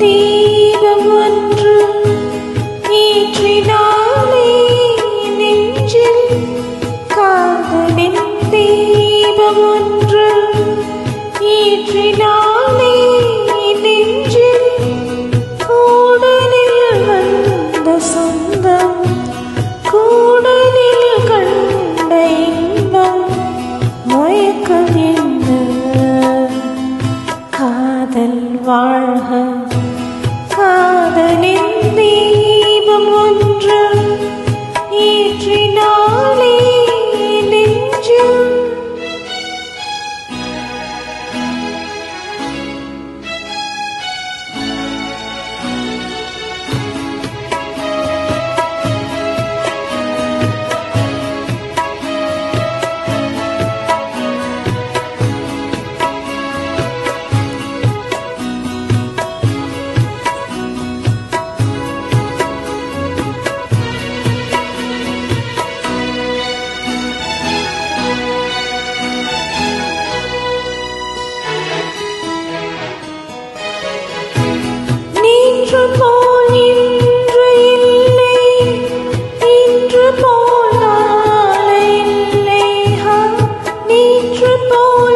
தீபம் ஒன்று ஏற்றினாலே நெஞ்சில் காதலின் தீபம் ஒன்று ஏற்றினாலே நெஞ்சில் கூடலில் வந்த சொந்தம் கூடலில் கண்ட வாழ்க. biết tôi